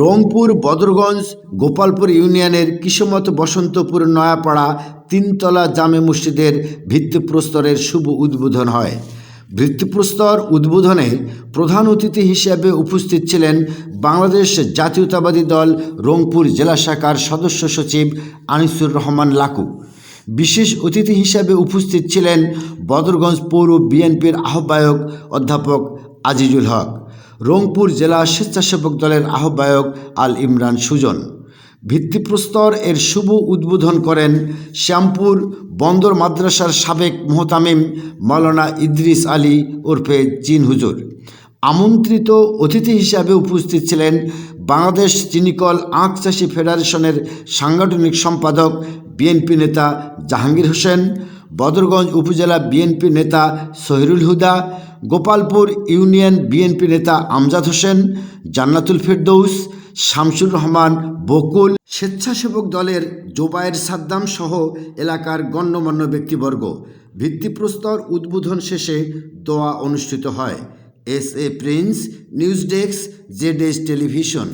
রংপুর, বদরগঞ্জ, গোপালপুর ইউনিয়নের কিসমত বসন্তপুর নয়াপাড়া তিনতলা জামে মসজিদের ভিত্তিপ্রস্তরের শুভ উদ্বোধন হয়। ভিত্তিপ্রস্তর উদ্বোধনে প্রধান অতিথি হিসেবে উপস্থিত ছিলেন বাংলাদেশ জাতীয়তাবাদী দল রংপুর জেলা শাখার সদস্য সচিব আনিসুর রহমান লাকু। বিশেষ অতিথি হিসেবে উপস্থিত ছিলেন বদরগঞ্জ পৌর বিএনপির আহ্বায়ক অধ্যাপক আজিজুল হক। রংপুর জেলা স্বেচ্ছাসেবক দলের আহ্বায়ক আল ইমরান সুজন। ভিত্তিপ্রস্তর এর শুভ উদ্বোধন করেন শ্যামপুর বন্দর মাদ্রাসার সাবেক মোহতামিম মাওলানা ইদ্রিস আলী ওরফে জিন হুজুর। আমন্ত্রিত অতিথি হিসাবে উপস্থিত ছিলেন বাংলাদেশ চিনিকল আখ চাষী ফেডারেশনের সাংগঠনিক সম্পাদক, বিএনপি নেতা জাহাঙ্গীর হোসেন বদরগঞ্জ উপজেলা বিএনপি নেতা সহিরুল হুদা, গোপালপুর ইউনিয়ন বিএনপি নেতা আমজাদ হোসেন, জান্নাতুল ফেরদৌস, শামসুর রহমান, বকুল, স্বেচ্ছাসেবক দলের জোবায়ের সাদ্দাম সহ এলাকার গণ্যমান্য ব্যক্তিবর্গ। ভিত্তিপ্রস্তর উদ্বোধন শেষে দোয়া অনুষ্ঠিত হয়। S A Prince, news desk, Z television.